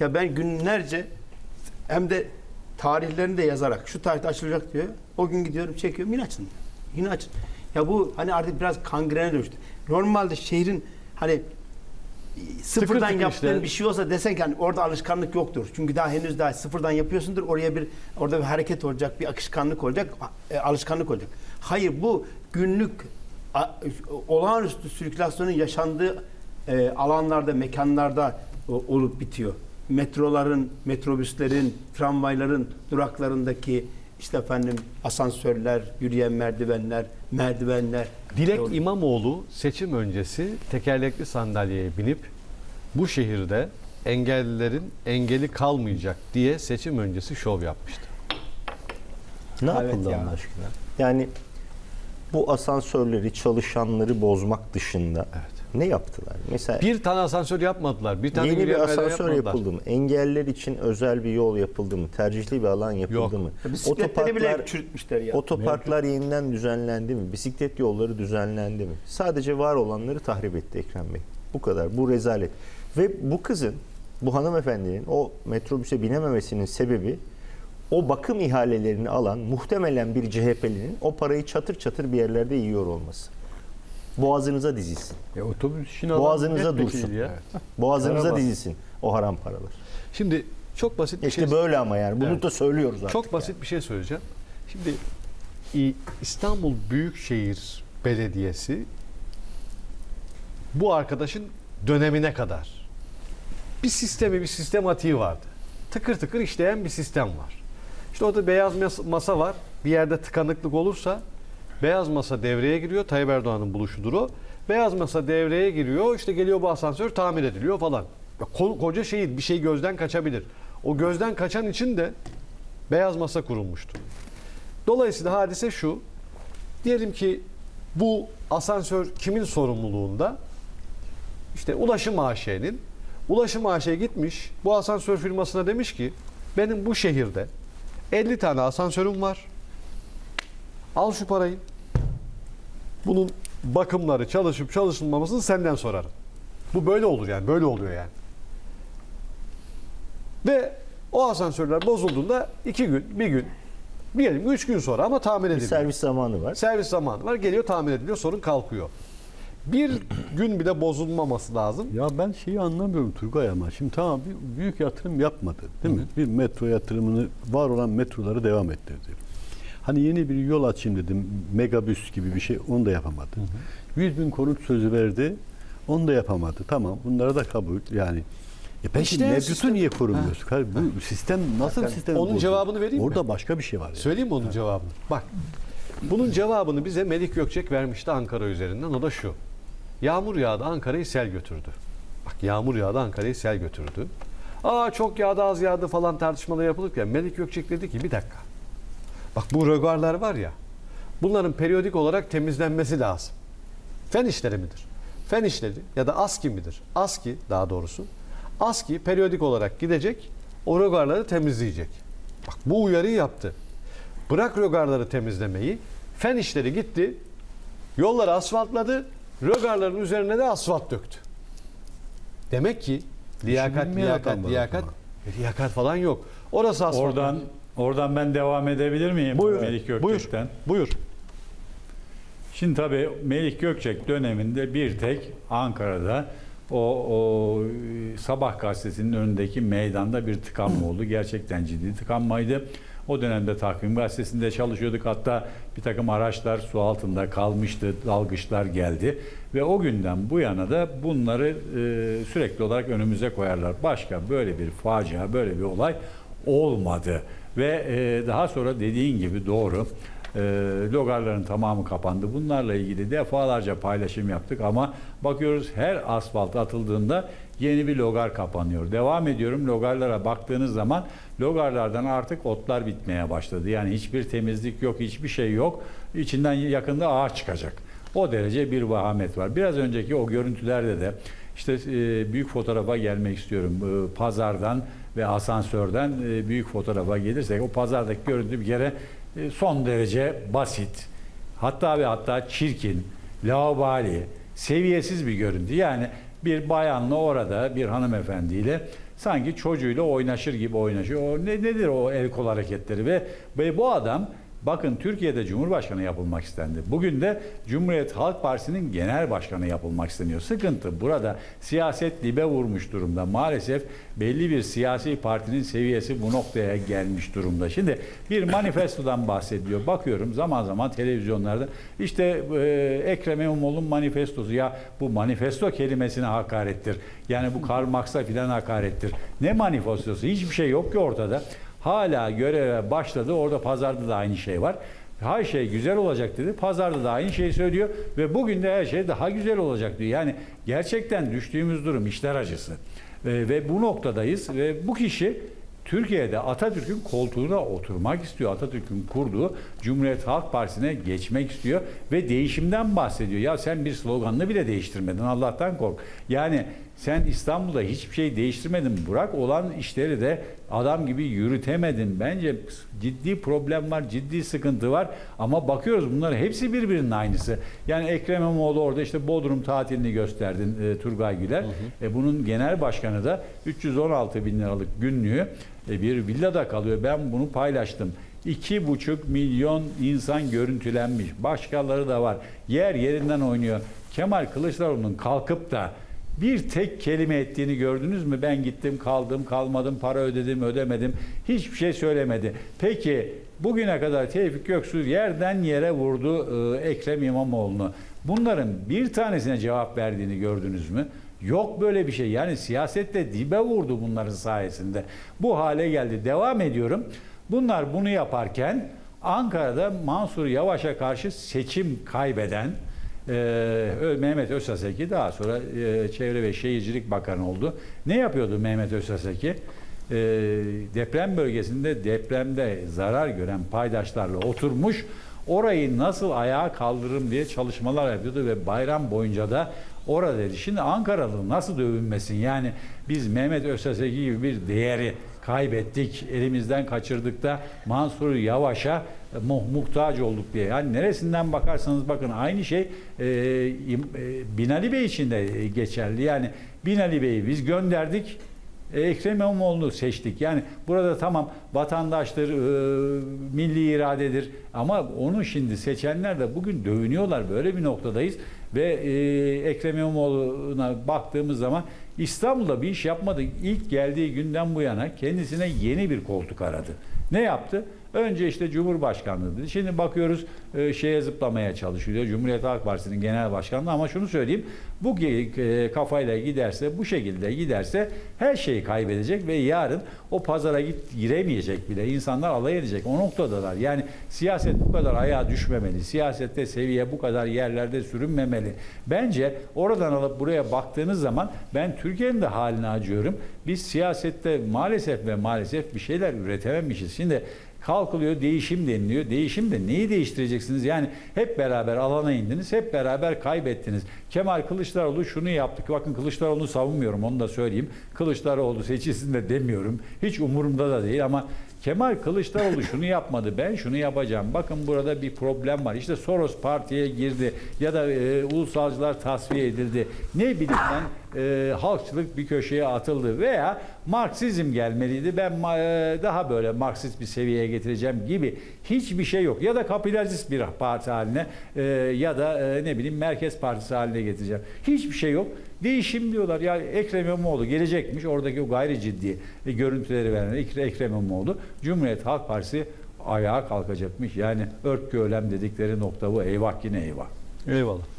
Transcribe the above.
Ya ben günlerce hem de tarihlerini de yazarak şu tarihte açılacak diyor. O gün gidiyorum çekiyorum yine açın. Yine açın. Ya bu hani artık biraz kangrene dönüştü. Normalde şehrin hani sıfırdan tıkır yaptığın işte. bir şey olsa desen ki hani orada alışkanlık yoktur. Çünkü daha henüz daha sıfırdan yapıyorsundur. Oraya bir orada bir hareket olacak, bir akışkanlık olacak, e, alışkanlık olacak. Hayır bu günlük a- olağanüstü sirkülasyonun yaşandığı e, alanlarda, mekanlarda o- olup bitiyor. Metroların, metrobüslerin, tramvayların duraklarındaki işte efendim asansörler, yürüyen merdivenler, merdivenler. Dilek Yol- İmamoğlu seçim öncesi tekerlekli sandalyeye binip bu şehirde engellilerin engeli kalmayacak diye seçim öncesi şov yapmıştı. Ne Evet yapıldı ya. Allah aşkına? Yani bu asansörleri, çalışanları bozmak dışında ne yaptılar? Mesela Bir tane asansör yapmadılar. Bir tane yeni bir asansör yapıldı mı? Engeller için özel bir yol yapıldı mı? Tercihli bir alan yapıldı Yok. mı? Bisikletleri bile çürütmüşler ya. Otoparklar yeniden düzenlendi mi? Bisiklet yolları düzenlendi mi? Sadece var olanları tahrip etti Ekrem Bey. Bu kadar. Bu rezalet. Ve bu kızın, bu hanımefendinin o metrobüse binememesinin sebebi o bakım ihalelerini alan muhtemelen bir CHP'linin o parayı çatır çatır bir yerlerde yiyor olması. Boğazınıza dizilsin. E, otobüs işini Boğazınıza dursun. ya. Boğazınıza dizilsin o haram paralar. Şimdi çok basit bir İşte şey böyle ama yani. Bunu Evet. da söylüyoruz artık. Çok basit bir şey söyleyeceğim. Şimdi İstanbul Büyükşehir Belediyesi bu arkadaşın dönemine kadar bir sistemi, bir sistematiği vardı. Tıkır tıkır işleyen bir sistem var. İşte orada beyaz mas- masa var. Bir yerde tıkanıklık olursa beyaz masa devreye giriyor. Tayyip Erdoğan'ın buluşudur o. Beyaz masa devreye giriyor. İşte geliyor bu asansör tamir ediliyor falan. Ya ko- koca şehir bir şey gözden kaçabilir. O gözden kaçan için de beyaz masa kurulmuştu. Dolayısıyla hadise şu. Diyelim ki bu asansör kimin sorumluluğunda? İşte Ulaşım AŞ'nin. Ulaşım AŞ gitmiş bu asansör firmasına demiş ki benim bu şehirde 50 tane asansörüm var. Al şu parayı. Bunun bakımları çalışıp çalışılmamasını senden sorarım. Bu böyle olur yani. Böyle oluyor yani. Ve o asansörler bozulduğunda iki gün, bir gün, diyelim üç gün sonra ama tamir Bir ediliyor. servis zamanı var. Servis zamanı var. Geliyor tamir ediliyor. Sorun kalkıyor. Bir gün bile bozulmaması lazım. Ya ben şeyi anlamıyorum Turgay ama şimdi tamam bir büyük yatırım yapmadı değil mi? Bir metro yatırımını var olan metroları devam ettirdi. Hani yeni bir yol açayım dedim megabüs gibi bir şey onu da yapamadı. 100 bin konut sözü verdi onu da yapamadı. Tamam bunlara da kabul yani. E peki İşte mevcutu sistem- niye korumuyorsun? Hayır, bu sistem nasıl bir sistem? Onun bozdu? cevabını vereyim mi? Orada başka bir şey var. Yani. Söyleyeyim mi onun cevabını? Bak. Bunun cevabını bize Melik Gökçek vermişti Ankara üzerinden. O da şu. Yağmur yağdı Ankara'yı sel götürdü. Bak yağmur yağdı Ankara'yı sel götürdü. Aa çok yağdı az yağdı falan tartışmalar yapılırken Melik Gökçek dedi ki bir dakika. Bak bu rögarlar var ya. Bunların periyodik olarak temizlenmesi lazım. Fen işleri midir? Fen işleri ya da ASKİ midir? ASKİ daha doğrusu. ASKİ periyodik olarak gidecek, o rögarları temizleyecek. Bak bu uyarıyı yaptı. Bırak rögarları temizlemeyi, fen işleri gitti, yolları asfaltladı, rögarların üzerine de asfalt döktü. Demek ki liyakat, liyakat, liyakat, liyakat falan yok. Orası asfalt. Oradan oradan ben devam edebilir miyim? buyur, Melik buyur, Gökçek'ten. buyur. Şimdi tabii Melik Gökçek döneminde bir tek Ankara'da o, o Sabah gazetesinin önündeki meydanda bir tıkanma oldu. Gerçekten ciddi tıkanmaydı. O dönemde Takvim Gazetesi'nde çalışıyorduk. Hatta bir takım araçlar su altında kalmıştı. Dalgıçlar geldi. Ve o günden bu yana da bunları e, sürekli olarak önümüze koyarlar. Başka böyle bir facia, böyle bir olay olmadı. Ve e, daha sonra dediğin gibi doğru. E, logarların tamamı kapandı. Bunlarla ilgili defalarca paylaşım yaptık ama bakıyoruz her asfalt atıldığında yeni bir logar kapanıyor. Devam ediyorum logarlara baktığınız zaman logarlardan artık otlar bitmeye başladı. Yani hiçbir temizlik yok, hiçbir şey yok. İçinden yakında ağaç çıkacak. O derece bir vahamet var. Biraz önceki o görüntülerde de işte e, büyük fotoğrafa gelmek istiyorum. E, pazardan ve asansörden e, büyük fotoğrafa gelirsek o pazardaki görüntü bir kere e, son derece basit. Hatta ve hatta çirkin, laubali, seviyesiz bir görüntü. Yani bir bayanla orada bir hanımefendiyle sanki çocuğuyla oynaşır gibi oynaşıyor. O ne nedir o el kol hareketleri ve ve bu adam Bakın Türkiye'de Cumhurbaşkanı yapılmak istendi. Bugün de Cumhuriyet Halk Partisi'nin genel başkanı yapılmak isteniyor. Sıkıntı burada siyaset dibe vurmuş durumda. Maalesef belli bir siyasi partinin seviyesi bu noktaya gelmiş durumda. Şimdi bir manifestodan bahsediyor. Bakıyorum zaman zaman televizyonlarda işte e, Ekrem İmamoğlu'nun manifestosu ya bu manifesto kelimesine hakarettir. Yani bu Karl Marx'a filan hakarettir. Ne manifestosu? Hiçbir şey yok ki ortada. Hala göreve başladı. Orada pazarda da aynı şey var. Her şey güzel olacak dedi. Pazarda da aynı şeyi söylüyor ve bugün de her şey daha güzel olacak diyor. Yani gerçekten düştüğümüz durum işler acısı. Ee, ve bu noktadayız ve bu kişi Türkiye'de Atatürk'ün koltuğuna oturmak istiyor. Atatürk'ün kurduğu Cumhuriyet Halk Partisi'ne geçmek istiyor ve değişimden bahsediyor. Ya sen bir sloganını bile değiştirmedin. Allah'tan kork. Yani sen İstanbul'da hiçbir şey değiştirmedin. Bırak olan işleri de adam gibi yürütemedin. Bence ciddi problem var, ciddi sıkıntı var. Ama bakıyoruz bunlar hepsi birbirinin aynısı. Yani Ekrem İmamoğlu orada işte Bodrum tatilini gösterdin e, Turgay Güler. E, bunun genel başkanı da 316 bin liralık günlüğü e, bir villada kalıyor. Ben bunu paylaştım. İki buçuk milyon insan görüntülenmiş. Başkaları da var. Yer yerinden oynuyor. Kemal Kılıçdaroğlu'nun kalkıp da bir tek kelime ettiğini gördünüz mü? Ben gittim, kaldım, kalmadım, para ödedim, ödemedim. Hiçbir şey söylemedi. Peki bugüne kadar Tevfik Göksu yerden yere vurdu e, Ekrem İmamoğlu'nu. Bunların bir tanesine cevap verdiğini gördünüz mü? Yok böyle bir şey. Yani siyasette dibe vurdu bunların sayesinde. Bu hale geldi. Devam ediyorum. Bunlar bunu yaparken Ankara'da Mansur Yavaş'a karşı seçim kaybeden ee, Mehmet Özsaseki daha sonra e, Çevre ve Şehircilik Bakanı oldu. Ne yapıyordu Mehmet Özsaseki? Ee, deprem bölgesinde depremde zarar gören paydaşlarla oturmuş orayı nasıl ayağa kaldırırım diye çalışmalar yapıyordu ve bayram boyunca da orada dedi. Şimdi Ankaralı nasıl dövünmesin? Yani biz Mehmet Özsaseki gibi bir değeri kaybettik, elimizden kaçırdık da Mansur Yavaş'a muhtaç olduk diye. Yani neresinden bakarsanız bakın aynı şey e, e, Binali Bey için de e, geçerli. Yani Binali Bey'i biz gönderdik. e, Ekrem İmamoğlu'nu seçtik. Yani burada tamam vatandaştır, e, milli iradedir ama onu şimdi seçenler de bugün dövünüyorlar. Böyle bir noktadayız ve e, Ekrem İmamoğlu'na baktığımız zaman İstanbul'da bir iş yapmadı. İlk geldiği günden bu yana kendisine yeni bir koltuk aradı. Ne yaptı? Önce işte Cumhurbaşkanlığı dedi. Şimdi bakıyoruz e, şeye zıplamaya çalışıyor. Cumhuriyet Halk Partisi'nin genel başkanlığı ama şunu söyleyeyim. Bu e, kafayla giderse, bu şekilde giderse her şeyi kaybedecek ve yarın o pazara git giremeyecek bile. İnsanlar alay edecek. O noktadalar. Yani siyaset bu kadar ayağa düşmemeli. Siyasette seviye bu kadar yerlerde sürünmemeli. Bence oradan alıp buraya baktığınız zaman ben Türkiye'nin de haline acıyorum. Biz siyasette maalesef ve maalesef bir şeyler üretememişiz. Şimdi kalkılıyor değişim deniliyor. Değişim de neyi değiştireceksiniz? Yani hep beraber alana indiniz, hep beraber kaybettiniz. Kemal Kılıçdaroğlu şunu yaptık. Bakın Kılıçdaroğlu'nu savunmuyorum onu da söyleyeyim. Kılıçdaroğlu seçilsin de demiyorum. Hiç umurumda da değil ama Kemal Kılıçdaroğlu şunu yapmadı. Ben şunu yapacağım. Bakın burada bir problem var. İşte Soros partiye girdi ya da e, ulusalcılar tasfiye edildi. Ne bileyim ben e, halkçılık bir köşeye atıldı veya Marksizm gelmeliydi. Ben e, daha böyle Marksist bir seviyeye getireceğim gibi hiçbir şey yok. Ya da kapitalist bir parti haline e, ya da e, ne bileyim Merkez Partisi haline getireceğim. Hiçbir şey yok. Değişim diyorlar. Ya Ekrem İmamoğlu gelecekmiş. Oradaki o gayri ciddi e, görüntüleri veren Ekre- Ekrem İmamoğlu Cumhuriyet Halk Partisi ayağa kalkacakmış. Yani ört göğlem dedikleri nokta bu. Eyvah yine eyvah. Eyvallah.